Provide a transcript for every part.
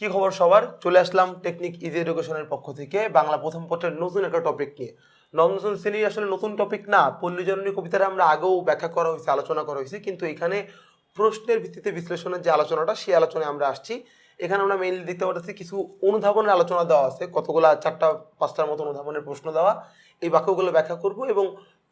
কি খবর সবার? চলে আসলাম টেকনিক ইজি এডুকেশনের পক্ষ থেকে। বাংলা প্রথম পত্রের নতুন একটা টপিক নিয়ে। নবম শ্রেণির আসলে নতুন টপিক না পল্লীজননী কবিতাটা আমরা আগেও ব্যাখ্যা করা হয়েছে, আলোচনা করা হয়েছে। কিন্তু এখানে প্রশ্নের ভিত্তিতে বিশ্লেষণের যে আলোচনাটা, সেই আলোচনায় আমরা আসছি। এখানে আমরা মেইনলি দেখতে পাচ্ছি কিছু অনুধাবনের আলোচনা দেওয়া আছে। কতগুলা চারটা, পাঁচটার মতো অনুধাবনের প্রশ্ন দেওয়া। এই বাক্যগুলো ব্যাখ্যা করব এবং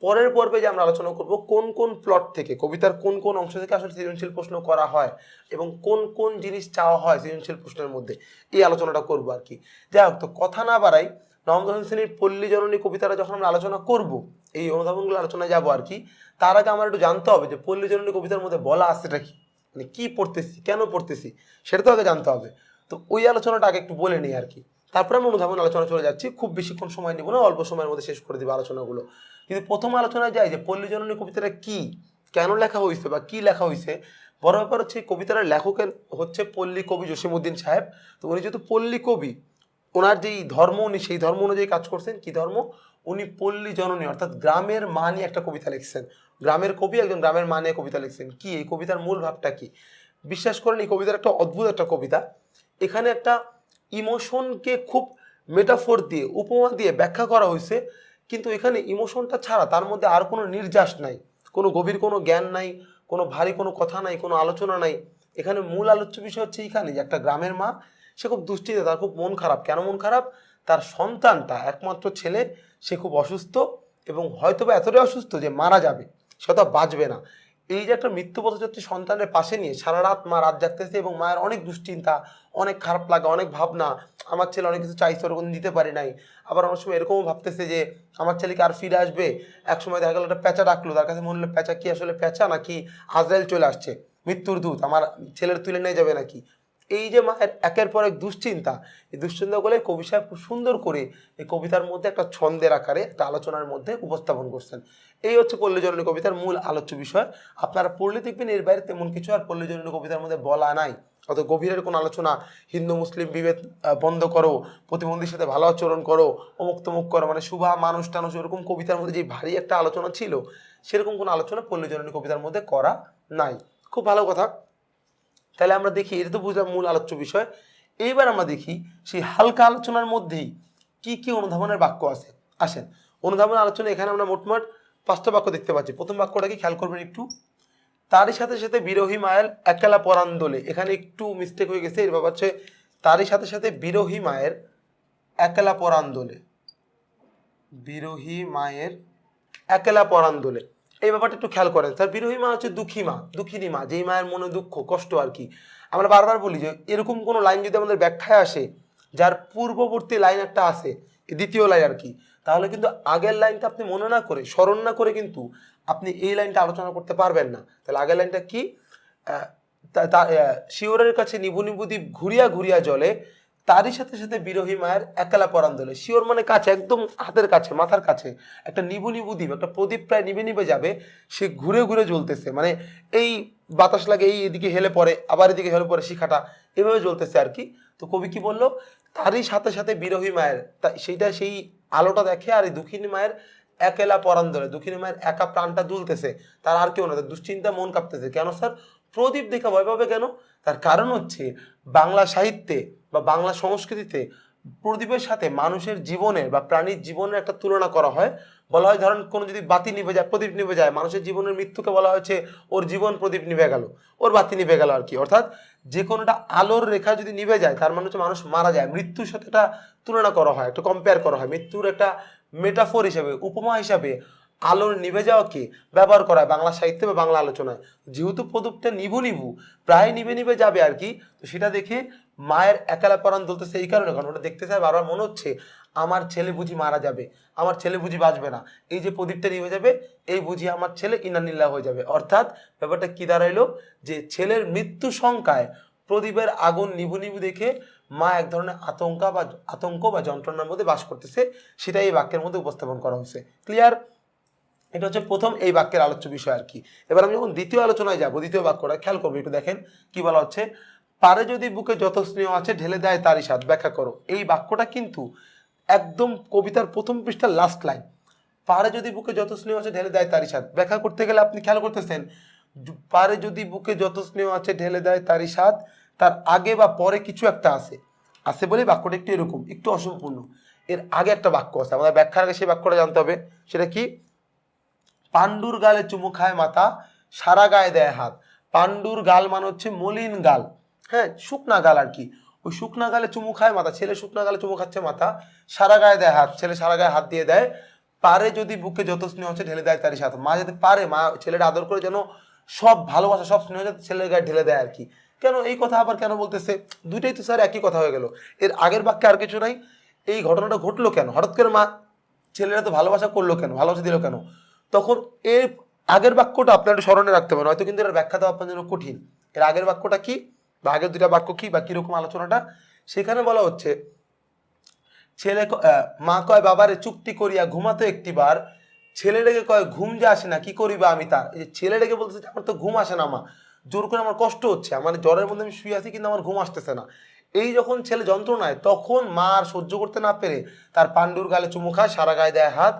পরের পর্বে যে আমরা আলোচনা করব, কোন কোন প্লট থেকে, কবিতার কোন কোন অংশ থেকে আসলে সৃজনশীল প্রশ্ন করা হয় এবং কোন কোন জিনিস চাওয়া হয় সৃজনশীল প্রশ্নের মধ্যে, এই আলোচনাটা করব আর কি। যাই হোক, তো কথা না বাড়াই নবম দশম শ্রেণির পল্লী জননী কবিতাটা যখন আমরা আলোচনা করব, এই অনুধাবনগুলো আলোচনায় যাব আর কি, তার আগে আমার একটু জানতে হবে যে পল্লী জননী কবিতার মধ্যে বলা আছেটা কি? মানে কী পড়তেছি, কেন পড়তেছি, সেটা তো আগে জানতে হবে। তো ওই আলোচনাটা আগে একটু বলে নিই আর কি। তারপরে আমি অনুধাবন আলোচনা চলে যাচ্ছি। খুব বেশিক্ষণ সময় নেব না, অল্প সময়ের মধ্যে শেষ করে দেবো আলোচনাগুলো। কিন্তু প্রথম আলোচনায় যাই যে, পল্লী জননী কবিতাটা কি? কেন লেখা হয়েছে বা কি লেখা হয়েছে? বড় ব্যাপার হচ্ছে এই কবিতার লেখকের হচ্ছে পল্লী কবি জসিমুদ্দিন সাহেব। তো উনি যেহেতু পল্লী কবি, ওনার যেই ধর্ম, উনি সেই ধর্ম অনুযায়ী কাজ করছেন। কি ধর্ম? উনি পল্লী জননী, অর্থাৎ গ্রামের মা নিয়ে একটা কবিতা লিখছেন। গ্রামের কবি একজন গ্রামের মা নিয়ে কবিতা লিখছেন। কি? এই কবিতার মূল ভাবটা কি? বিশ্বাস করেন, এই কবিতার একটা অদ্ভুত একটা কবিতা। এখানে একটা ইমোশনকে খুব মেটাফোর দিয়ে, উপমা দিয়ে ব্যাখ্যা করা হয়েছে। কিন্তু এখানে ইমোশনটা ছাড়া তার মধ্যে আর কোনো নির্যাস নাই। কোনো গভীর কোনো জ্ঞান নাই, কোনো ভারী কোনো কথা নাই, কোনো আলোচনা নাই। এখানে মূল আলোচ্য বিষয় হচ্ছে এখানে যে একটা গ্রামের মা, সে খুব দুশ্চিন্তা, তার খুব মন খারাপ। কেন মন খারাপ? তার সন্তানটা, একমাত্র ছেলে, সে খুব অসুস্থ এবং হয়তো বা এতটাই অসুস্থ যে মারা যাবে, সে তো বাঁচবে না। এই যে একটা মৃত্যু পথযাত্রী সন্তানের পাশে নিয়ে সারা রাত মা রাত জাগতেছে এবং মায়ের অনেক দুশ্চিন্তা, অনেক খারাপ লাগা, অনেক ভাবনা, আমার ছেলে অনেক কিছু চাইছে, ওরকম দিতে পারি নাই। আবার অনেক সময় এরকমও ভাবতেছে যে, আমার ছেলেকে আর ফিরে আসবে? এক সময় দেখা গেলো একটা প্যাঁচা ডাকলো, তার কাছে মনে হলো প্যাঁচা কি আসলে প্যাঁচা নাকি আজরাইল চলে আসছে? মৃত্যুর দূত, আমার ছেলের তুলে নিয়ে যাবে নাকি? এই যে মায়ের একের পর এক দুশ্চিন্তা, এই দুশ্চিন্তাগুলো কবি সাহেব খুব সুন্দর করে এই কবিতার মধ্যে একটা ছন্দের আকারে, একটা আলোচনার মধ্যে উপস্থাপন করছেন। এই হচ্ছে পল্লীজননী কবিতার মূল আলোচ্য বিষয়। আপনারা পড়লে দেখবেন এর বাইরে তেমন কিছু আর পল্লীজননী কবিতার মধ্যে বলা নাই। অত গভীরের কোনো আলোচনা হিন্দু, মুসলিম বিভেদ বন্ধ করো, প্রতিবন্ধীর সাথে ভালো আচরণ করো, অমুক তমুক করো মানে শুভা মানুষ, টানুষ ওরকম কবিতার মধ্যে যে ভারী একটা আলোচনা ছিল, সেরকম কোনো আলোচনা পল্লীজননী কবিতার মধ্যে করা নাই। খুব ভালো কথা। তাহলে আমরা দেখি, এটা তো বুঝলাম মূল আলোচ্য বিষয়। এইবার আমরা দেখি, সেই হালকা আলোচনার মধ্যেই কি কি অনুধাবনের বাক্য আছে, আসেন। অনুধাবন আলোচনা, এখানে আমরা মোটমাট পাঁচটা বাক্য দেখতে পাচ্ছি। প্রথম বাক্যটা কি? খেয়াল করবেন একটু। তারই সাথে সাথে বিরোহী মায়ের একেলা পরাণ দোলে এখানে একটু মিস্টেক হয়ে গেছে, এর ব্যাপার হচ্ছে, তারই সাথে সাথে বিরোহী মায়ের একেলা পরান্দোলে। বিরোহী মায়ের একেলা পরাণ দোলে এই ব্যাপারটা একটু খেয়াল করেন। স্যার, বিরোহী মা হচ্ছে দুঃখী মা, দুঃখিনী মা, যেই মায়ের মনে দুঃখ, কষ্ট আর কি। আমরা বারবার বলি যে, এরকম কোনো লাইন যদি আমাদের ব্যাখ্যায় আসে, যার পূর্ববর্তী লাইন একটা আসে দ্বিতীয় লাইন আর কি, তাহলে কিন্তু আগের লাইনটা আপনি মনে না করে, স্মরণ না করে কিন্তু আপনি এই লাইনটা আলোচনা করতে পারবেন না। তাহলে আগের লাইনটা কি? শিওরের কাছে নিবু নিবু দ্বীপ ঘুরিয়া ঘুরিয়া জলে তারই সাথে সাথে বিরোহী মায়ের একলা পরান দোলে। শিওর মানে কাছে, একদম হাতের কাছে, মাথার কাছে। একটা নিবু নিবু দ্বীপ, একটা প্রদীপ প্রায় নিবে নিবে যাবে, সে ঘুরে ঘুরে জ্বলতেছে। মানে এই বাতাস লাগে, এই এদিকে হেলে পড়ে, আবার এদিকে হেলে পড়ে শিখাটা, এভাবে জ্বলতেছে আর কি। তো কবি কি বলল, তারই সাথে সাথে বিরোহী মায়ের, তা সেইটা সেই আলোটা দেখে আর এই দুঃখিনী মায়ের একেলা পরান ধরে দুঃখিনী মায়ের একা প্রাণটা দুলতেছে, তার আর কেউ না। দুশ্চিন্তা মন কাঁপতেছে। কেন স্যার? প্রদীপ দেখা ভয় পাবে কেন? তার কারণ হচ্ছে বাংলা সাহিত্যে বা বাংলা সংস্কৃতিতে প্রদীপের সাথে মানুষের জীবনের বা প্রাণীর জীবনের একটা তুলনা করা হয়। বলা হয় ধরেন কোনো যদি বাতি নিভে যায়, প্রদীপ নিভে যায়, মানুষের জীবনের মৃত্যুকে বলা হয়েছে, ওর জীবন প্রদীপ নিভে গেল, ওর বাতি নিভে গেল আর কি অর্থাৎ যে কোনোটা আলোর রেখা যদি নিভে যায়, তার মানে হচ্ছে মানুষ মারা যায়। মৃত্যুর সাথে একটা তুলনা করা হয়, একটা কম্পেয়ার করা হয়। মৃত্যুর একটা মেটাফোর হিসাবে, উপমা হিসাবে আলোর নিভে যাওয়াকে ব্যবহার করা বাংলা সাহিত্যে বা বাংলা আলোচনায়। যেহেতু প্রদীপটা নিভু নিভু প্রায় নিভে নিভে যাবে আর কি, তো সেটা দেখে মায়ের একালা পরাণ তুলতেছে এই কারণে, কারণ ওটা দেখতে চায় বারবার মনে হচ্ছে আমার ছেলে বুঝি মারা যাবে, আমার ছেলে বুঝি বাঁচবে না। এই যে প্রদীপটা নিভে যাবে, এই বুঝি আমার ছেলে ইনানিল্লা হয়ে যাবে। অর্থাৎ ব্যাপারটা কি দাঁড়াইলো যে ছেলের মৃত্যু সংখ্যায় প্রদীপের আগুন নিভু নিভু দেখে মা এক ধরনের আতঙ্কা বা আতঙ্ক বা যন্ত্রণার মধ্যে বাস করতেছে, সেটাই এই বাক্যের মধ্যে উপস্থাপন করা হয়েছে। ক্লিয়ার এটা হচ্ছে প্রথম এই বাক্যের আলোচ্য বিষয় আর কি। এবার আমি যখন দ্বিতীয় আলোচনায় যাব, দ্বিতীয় বাক্যটা খেয়াল করব, একটু দেখেন কি বলা হচ্ছে, পারে যদি বুকে যত স্নেহ আছে, ঢেলে দেয় তারই স্বাদ। ব্যাখ্যা করো। এই বাক্যটা কিন্তু একদম কবিতার প্রথম পৃষ্ঠার লাস্ট লাইন পারে যদি বুকে যত স্নেহ আছে, ঢেলে দেয় তারই স্বাদ। ব্যাখ্যা করতে গেলে আপনি খেয়াল করতেছেন পারে যদি বুকে যত স্নেহ আছে, ঢেলে দেয় তারই স্বাদ, তার আগে বা পরে কিছু একটা আছে। আছে বলে বাক্যটা একটু এরকম, একটু অসম্পূর্ণ। এর আগে একটা বাক্য আছে, আমাদের ব্যাখ্যার আগে সেই বাক্যটা জানতে হবে। সেটা কি? পাণ্ডুর গালে চুমু খায় মাথা সারা গায়ে দেয় হাত। পাণ্ডুর গাল মানে হচ্ছে মলিন গাল। হ্যাঁ শুকনা গাল আর কি। ওই শুকনা গালে চুমু খায় মাথা ছেলে শুকনা গালে চুমু খাচ্ছে মাথা সারা গায়ে দেয় হাত, ছেলে সারা গায়ে হাত দিয়ে দেয়। পারে যদি বুকে যত স্নেহ হচ্ছে ঢেলে দেয় তারই সাথে। মা যাতে পারে, মা ছেলেটা আদর করে যেন সব ভালোবাসা, সব স্নেহ যাতে ছেলের গায়ে ঢেলে দেয় আর কি। কেন এই কথা আবার কেন বলতেছে? দুইটাই তো স্যার একই কথা হয়ে গেল। এর আগের বাক্যে আর কিছু নাই। এই ঘটনাটা ঘটলো কেন? হঠাৎ করে মা ছেলেরা তো ভালোবাসা করল কেন? ভালোবাসা দিল কেন? তখন এর আগের বাক্যটা আপনার স্মরণে রাখতে পারেন। হয়তো কিন্তু এর ব্যাখ্যা দেওয়া আপনার জন্য কঠিন। এর আগের বাক্যটা কি? বা আগের দুটা বাক্য কি? বা কীরকম আলোচনাটা? সেখানে বলা হচ্ছে, ছেলে মা কয়, বাবারে, চুক্তি করিয়া ঘুমাতো একটিবার। ছেলেটাকে কয়, ঘুম যে আসে না, কি করিবা আমি তার যে ছেলেটাকে বলতেছে যে, আমার তো ঘুম আসে না মা। জোর করে আমার কষ্ট হচ্ছে। আমার জ্বরের মধ্যে আমি শুয়ে আছি, কিন্তু আমার ঘুম আসতেছে না। এই যখন ছেলে যন্ত্রণায়, তখন মা আর সহ্য করতে না পেরে তার পাণ্ডুর গালে চুমু খায়, সারা গায়ে দেয় হাত।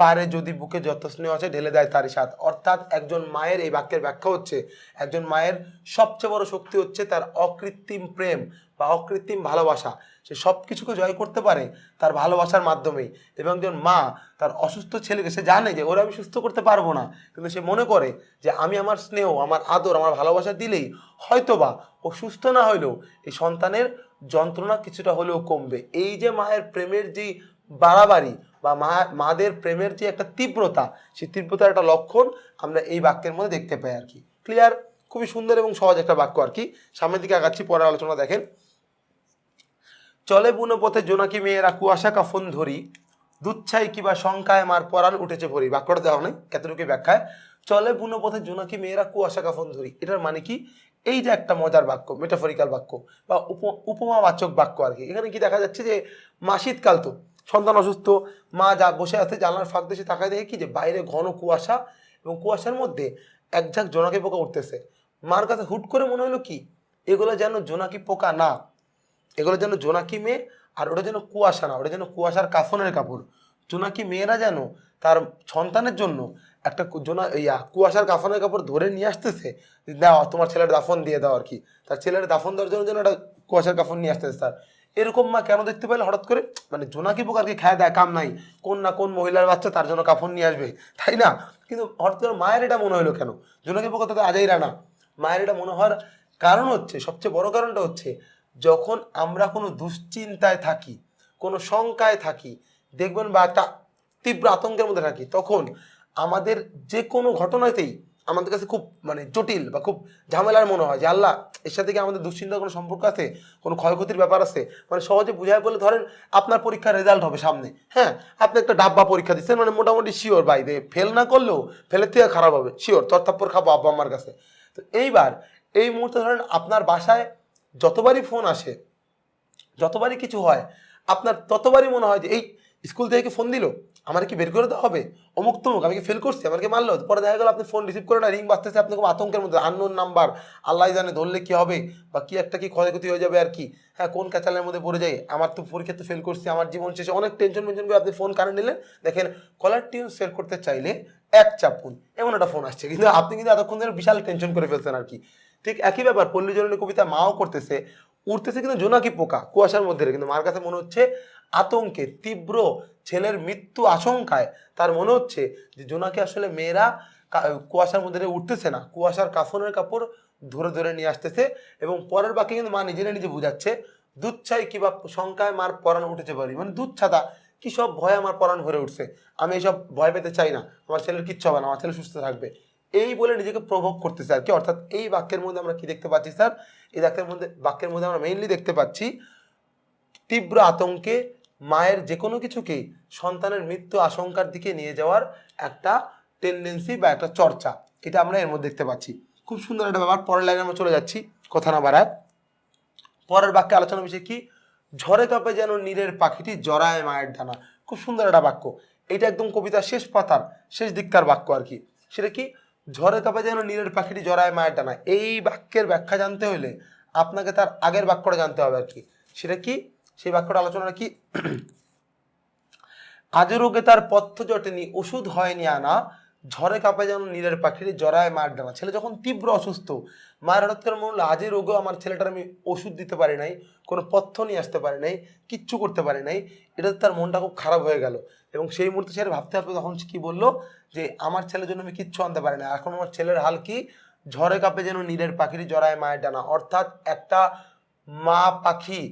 পারে যদি বুকে যত স্নেহ আছে ঢেলে দেয় তারই সাথ অর্থাৎ একজন মায়ের এই বাক্যের ব্যাখ্যা হচ্ছে, একজন মায়ের সবচেয়ে বড় শক্তি হচ্ছে তার অকৃত্রিম প্রেম বা অকৃত্রিম ভালোবাসা। সে সব কিছুকে জয় করতে পারে তার ভালোবাসার মাধ্যমেই। এবং একজন মা তার অসুস্থ ছেলেকে, সে জানে যে ওরা আমি সুস্থ করতে পারব না। কিন্তু সে মনে করে যে আমি আমার স্নেহ, আমার আদর, আমার ভালোবাসা দিলেই হয়তোবা ও সুস্থ না হইলেও এই সন্তানের যন্ত্রণা কিছুটা হলেও কমবে। এই যে মায়ের প্রেমের যে বাড়াবাড়ি বা মা, মাদের প্রেমের যে একটা তীব্রতা, সেই তীব্রতার একটা লক্ষণ আমরা এই বাক্যের মধ্যে দেখতে পাই আর কি। ক্লিয়ার খুবই সুন্দর এবং সহজ একটা বাক্য আর কি। সামনের দিকে আগাচ্ছি, পরের আলোচনা দেখেন। চলে বুনো পথে জোনাকি মেয়েরা কুয়াশা কাফন ধরি দুচ্ছাই কিবা শঙ্কায় মার পরাণ উঠেছে ভরি। বাক্যটা দেওয়া নেই এতটুকু ব্যাখ্যায়। চলে বুনো পথে জোনাকি মেয়েরা কুয়াশা কাফন ধরি। এটার মানে কি? এই যে একটা মজার বাক্য মেটাফরিক্যাল বাক্য বা উপ- উপমাবাচক বাক্য আর কি। এখানে কি দেখা যাচ্ছে যে মা শীতকাল তো সন্তান অসুস্থ, মা যা বসে আছে জানলার ফাঁক দেশে তাকায় দেখে কি যে বাইরে ঘন কুয়াশা এবং কুয়াশার মধ্যে এক ঝাঁক জোনাকি পোকা উঠতেছে। মার কাছে হুট করে মনে হলো কি, এগুলো যেন জোনাকি পোকা না, এগুলো যেন জোনাকি মেয়ে আর ওটা যেন কুয়াশা না, ওটা যেন কুয়াশার কাফনের কাপড়। জোনাকি মেয়েরা যেন তার সন্তানের জন্য একটা জোনা, ইয়া, কুয়াশার কাফনের কাপড় ধরে নিয়ে আসতেছে দাও তোমার ছেলের দাফন দিয়ে দাও আর কি। তার ছেলের দাফন দেওয়ার জন্য যেন একটা কুয়াশার কাফন নিয়ে আসতেছে তার। এরকম মা কেন দেখতে পেলে? হঠাৎ করে মানে জোনাকি পোকারকে খায় দেয় কাম নাই। কোন না কোন মহিলার বাচ্চা, তার জন্য কাফন নিয়ে আসবে। তাই না? কিন্তু হঠাৎ করে মায়ের এটা মনে হলো কেন? জোনাকি পোকা তো আজাইরা রানা। মায়ের এটা মনে হওয়ার কারণ হচ্ছে, সবচেয়ে বড় কারণটা হচ্ছে, যখন আমরা কোনো দুশ্চিন্তায় থাকি, কোনো শঙ্কায় থাকি, দেখবেন বা একটা তীব্র আতঙ্কের মধ্যে থাকি, তখন আমাদের যে কোনো ঘটনাতেই আমাদের কাছে খুব মানে জটিল বা খুব ঝামেলার মনে হয় যে, আল্লাহ, এর সাথে কি আমাদের দুশ্চিন্তার কোনো সম্পর্ক আছে? কোনো ক্ষয়ক্ষতির ব্যাপার আছে? মানে সহজে বুঝায় বলে ধরেন আপনার পরীক্ষার রেজাল্ট হবে সামনে। হ্যাঁ আপনি একটা ডাব্বা পরীক্ষা দিচ্ছেন মানে মোটামুটি শিওর ভাই ফেল না করলেও ফেলের থেকে খারাপ হবে শিওর তরতাপ্পর খাব আব্বা আমার কাছে। তো এইবার, এই মুহূর্তে ধরেন আপনার বাসায় যতবারই ফোন আসে, যতবারই কিছু হয়, আপনার ততবারই মনে হয় যে, এই স্কুল থেকে ফোন দিল? আমার কি বের করে দেওয়া হবে? অমুক তমুক, আমি কি ফেল করছি? আমাকে মারলো? পরে দেখা গেল আপনি ফোন রিসিভ করে না রিং বাজতেছে আপনি আতঙ্কের মধ্যে আননোন নাম্বার আল্লাহ জানে ধরলে কি হবে বা কি একটা কি ক্ষয়ক্ষতি হয়ে যাবে আর কি। হ্যাঁ কোন ক্যাচালের মধ্যে পড়ে যায়? আমার তো পরীক্ষাতে ফেল করছি, আমার জীবন শেষে অনেক টেনশন মেনশন করে আপনি ফোন কানে নিলেন। দেখেন কলার টিউন সেট করতে চাইলে এক চাপ চাপুন এমন একটা ফোন আসছে। কিন্তু আপনি কিন্তু এতক্ষণ ধরে বিশাল টেনশন করে ফেলছেন আর কি। ঠিক একই ব্যাপার, পল্লী জননী কবিতা মাও করতেছে উঠতেছে কিন্তু জোনাকি পোকা, কুয়াশার মধ্যে, কিন্তু মার কাছে মনে হচ্ছে আতঙ্কে, তীব্র ছেলের মৃত্যু আশঙ্কায়। তার মনে হচ্ছে যে, জোনাকি আসলে মেয়েরা কুয়াশার মধ্যে উঠতেছে না। কুয়াশার কাফনের কাপড় ধরে ধরে নিয়ে আসতেছে এবং পরের বাকি কিন্তু মা নিজেরা নিজে বুঝাচ্ছে, দুধ চাই কিবা শঙ্কায় মার পরাণ উঠেছে পারি মানে দুধ ছাতা কি সব ভয় আমার পরাণ ভরে উঠছে? আমি এইসব ভয় পেতে চাই না। আমার ছেলের কিচ্ছু হবে না, আমার ছেলে সুস্থ থাকবে। এই বলে নিজেকে প্রভোগ করতেছে আর কি। অর্থাৎ এই বাক্যের মধ্যে আমরা কি দেখতে পাচ্ছি, স্যার? এই বাক্যের মধ্যে বাক্যের মধ্যে আমরা মেইনলি দেখতে পাচ্ছি, তীব্র আতঙ্কে মায়ের যে কোনো কিছুকেই সন্তানের মৃত্যু আশঙ্কার দিকে নিয়ে যাওয়ার একটা টেন্ডেন্সি বা একটা চর্চা। এটা আমরা এর মধ্যে দেখতে পাচ্ছি। খুব সুন্দর একটা ব্যাপার। পরের লাইনে আমরা চলে যাচ্ছি কথা না বাড়ায়। পরের বাক্যে আলোচনা বিষয় কি, ঝড়ে কাঁপে যেন নীরের পাখিটি জড়ায় মায়ের ডানা। খুব সুন্দর একটা বাক্য। এটা একদম কবিতার শেষ পাতার, শেষ দিককার বাক্য আর কি। সেটা কি, ঝড়ে কাঁপে যেন নীরের পাখিটি জড়ায় মায়ের ডানা এই বাক্যের ব্যাখ্যা জানতে হলে আপনাকে তার আগের বাক্যটা জানতে হবে আর কি। সেটা কি সেই বাক্যটা আলোচনা কি আজ রোগে তার পথ্য জটেনি, ওষুধ হয়নি আনা, ঝড়ে কাঁপে যেন নীলের পাখির জরায় মার ডানা। ছেলে যখন তীব্র অসুস্থ, মায়ের হঠাৎ করে মনে হলো, আজই রোগেও আমার ছেলেটার আমি ওষুধ দিতে পারি নাই, কোনো পথ্য নিয়ে আসতে পারি নাই, কিচ্ছু করতে পারি নাই। এটাতে তার মনটা খুব খারাপ হয়ে গেল এবং সেই মুহূর্তে সে ভাবতে ভাবতে তখন কি বলল, যে আমার ছেলের জন্য আমি কিচ্ছু আনতে পারি না এখন আমার ছেলের হাল কি? ঝড়ে কাঁপে যেন নীলের পাখির জরায় মায়ের ডানা। অর্থাৎ একটা মা পাখি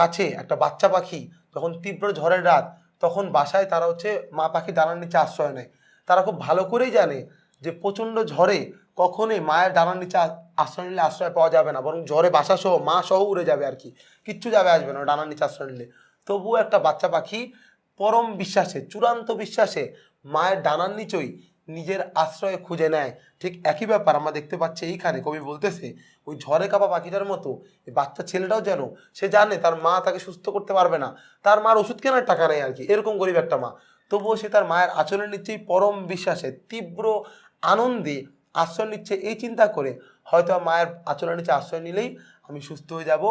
কাছে একটা বাচ্চা পাখি যখন তীব্র ঝড়ের রাত, তখন বাসায় তারা হচ্ছে মা পাখি ডানার নিচে আশ্রয় নেয়। তারা খুব ভালো করেই জানে যে প্রচণ্ড ঝড়ে কখনোই মায়ের ডানার নিচে আশ্রয় নিলে আশ্রয় পাওয়া যাবে না, বরং ঝড়ে বাসা সহ মা সহ উড়ে যাবে আর কি। কিচ্ছু যাবে, আসবে না ডানার নিচে আশ্রয় নিলে। তবুও একটা বাচ্চা পাখি পরম বিশ্বাসে, চূড়ান্ত বিশ্বাসে মায়ের ডানার নিচই নিজের আশ্রয় খুঁজে নেয়। ঠিক একই ব্যাপার আমরা দেখতে পাচ্ছি এইখানে, কবি বলতেছে, ওই ঝড়ে কাপা পাখিটার মতো এই বাচ্চা ছেলেটাও যেন, সে জানে তার মা তাকে সুস্থ করতে পারবে না। তার মার ওষুধ কেনার টাকা নেই আর কি, এরকম গরিব একটা মা। তবুও সে তার মায়ের আচরণের নিচেই পরম বিশ্বাসে, তীব্র আনন্দে আশ্রয় নিচ্ছে এই চিন্তা করে। হয়তো মায়ের আচরণ নিচে আশ্রয় নিলেই আমি সুস্থ হয়ে যাব,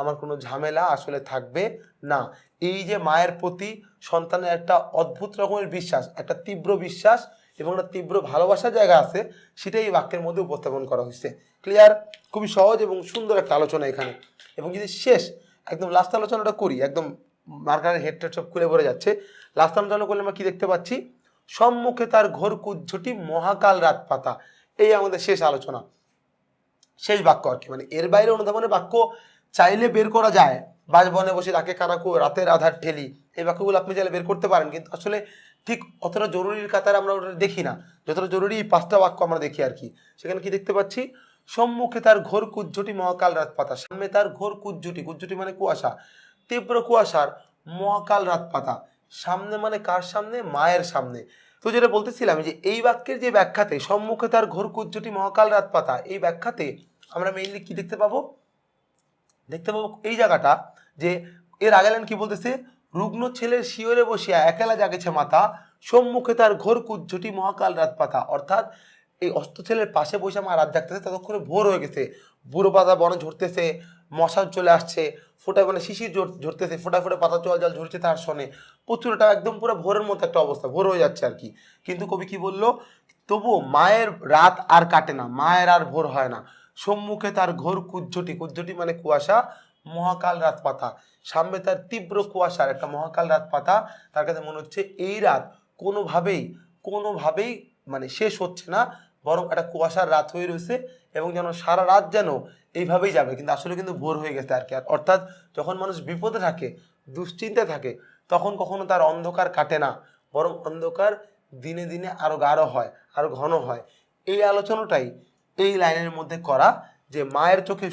আমার কোনো ঝামেলা আসলে থাকবে না। এই যে মায়ের প্রতি সন্তানের একটা অদ্ভুত রকমের বিশ্বাস, একটা তীব্র বিশ্বাস এবং একটা তীব্র ভালোবাসার জায়গা আছে, সেটাই এই বাক্যের মধ্যে উপস্থাপন করা হয়েছে। ক্লিয়ার খুবই সহজ এবং সুন্দর একটা আলোচনা এখানে। এবং যদি শেষ, একদম লাস্ট আলোচনাটা করি, একদম মার্কারের হেড সব খুলে পড়ে যাচ্ছে। লাস্ট আলোচনা করলে আমরা কি দেখতে পাচ্ছি? সম্মুখে তার ঘোর কুজ্ঝটি মহাকাল রাত পাতা। এই আমাদের শেষ আলোচনা। শেষ বাক্য আর কি মানে এর বাইরে অনুধাবনের বাক্য চাইলে বের করা যায়। বাজ বনে বসে রাকে কানাকু রাতের আধার ঠেলি, এই বাক্যগুলো আপনি চাইলে বের করতে পারেন। কিন্তু আসলে ঠিক অতটা জরুরির কাতারে আমরা ওটা দেখি না। যতটা জরুরি পাঁচটা বাক্য আমরা দেখি আর কি। সেখানে কি দেখতে পাচ্ছি? সম্মুখে তার ঘোর কুজ্জটি মহাকাল রাত পাতা সামনে তার ঘোর কুজ্জটি। কুজ্জটি মানে কুয়াশা। তীব্র কুয়াশার মহাকাল রাত পাতা সামনে মানে কার সামনে? মায়ের সামনে। তো যেটা বলতেছিলাম যে এই বাক্যের যে ব্যাখ্যাতে সম্মুখে তার ঘোর কুজ্জটি মহাকাল রাত পাতা এই ব্যাখ্যাতে আমরা মেইনলি কি দেখতে পাবো? দেখতে পাবো এই জায়গাটা, যে এর আগে লাইন কি বলতেছে? রুগ্ন ছেলের শিওরে বসিয়া একেলা জাগেছে মাথা সম্মুখে তার ঘোর কুজ্জটি মহাকাল রাত পাতা। অর্থাৎ এই অস্ত ছেলের পাশে বসে আমার রাত জাগতেছে, ততক্ষণে ভোর হয়ে গেছে। বুড়ো পাতা বনে ঝরতেছে মশা চলে আসছে, ফোটা মানে শিশির ঝরতেছে, ফোটা ফোটা পাতা জল জল ঝরছে তার শোনে। প্রচুরটা একদম পুরো ভোরের মতো একটা অবস্থা, ভোর হয়ে যাচ্ছে আর কি। কিন্তু কবি কি বলল? তবুও মায়ের রাত আর কাটে না, মায়ের আর ভোর হয় না। সম্মুখে তার ঘোর কুজ্জটি কুজ্জটি মানে কুয়াশা, মহাকাল রাত পাতা সামনে তার তীব্র কুয়াশার একটা মহাকাল রাত পাতা তার কাছে মনে হচ্ছে এই রাত কোনোভাবেই কোনোভাবেই মানে শেষ হচ্ছে না, বরং একটা কুয়াশার রাত হয়ে রয়েছে এবং যেন সারা রাত যেন এইভাবেই যাবে। কিন্তু আসলে কিন্তু ভোর হয়ে গেছে আর কি। আর অর্থাৎ যখন মানুষ বিপদে থাকে, দুশ্চিন্তায় থাকে, তখন কখনো তার অন্ধকার কাটে না, বরং অন্ধকার দিনে দিনে আরও গাঢ় হয়, আরও ঘন হয়। এই আলোচনাটাই এই লাইনের মধ্যে করা যে মায়ের চোখে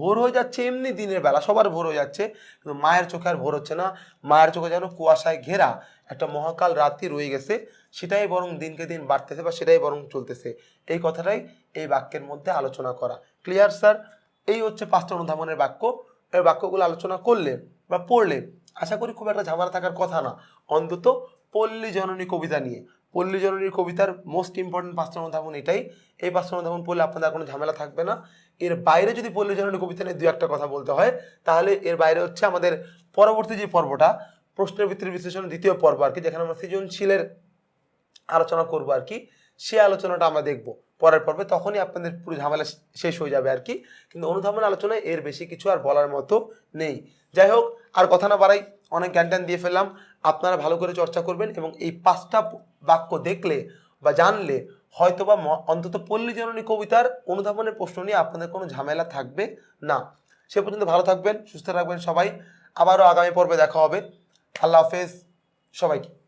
ভোর হয়ে যাচ্ছে, এমনি দিনের বেলা, সবার ভোর হয়ে যাচ্ছে, কিন্তু মায়ের চোখে আর ভোর হচ্ছে না। মায়ের চোখে যেন কুয়াশায় ঘেরা একটা মহাকাল রাত্রি রয়ে গেছে, সেটাই বরং দিনকে দিন বাড়তেছে বা সেটাই বরং চলতেছে। এই কথাটাই এই বাক্যের মধ্যে আলোচনা করা। ক্লিয়ার স্যার এই হচ্ছে পাঁচটা অনুধাবনের বাক্য। এই বাক্যগুলো আলোচনা করলে বা পড়লে, আশা করি খুব একটা ঝামেলা থাকার কথা না। অন্তত পল্লী জননী কবিতা নিয়ে। পল্লী জননীর কবিতার মোস্ট ইম্পর্টেন্ট পাঁচটা অনুধাবন এটাই। এই পাঁচটা অনুধাবন পড়লে আপনাদের কোনো ঝামেলা থাকবে না। এর বাইরে যদি পল্লী জননীর কবিতা নিয়ে দু একটা কথা বলতে হয়, তাহলে এর বাইরে হচ্ছে আমাদের পরবর্তী যে পর্বটা, প্রশ্নের ভিত্তির বিশ্লেষণ দ্বিতীয় পর্ব আর কি, যেখানে আমরা সৃজনশীলের আলোচনা করব আর কি। সে আলোচনাটা আমরা দেখব। পরের পর্বে তখনই আপনাদের পুরো ঝামেলা শেষ হয়ে যাবে আর কি। কিন্তু অনুধাবন আলোচনায় এর বেশি কিছু আর বলার মতো নেই। যাই হোক, আর কথা না বাড়াই, অনেক জ্ঞান ট্যান দিয়ে ফেললাম। আপনারা ভালো করে চর্চা করবেন এবং এই পাঁচটা বাক্য দেখলে বা জানলে হয়তোবা অন্তত পল্লী জননী কবিতার অনুধাবনের প্রশ্ন নিয়ে আপনাদের কোনো ঝামেলা থাকবে না। সে পর্যন্ত ভালো থাকবেন, সুস্থ থাকবেন সবাই। আবারও আগামী পর্বে দেখা হবে। আল্লাহ হাফেজ সবাইকে।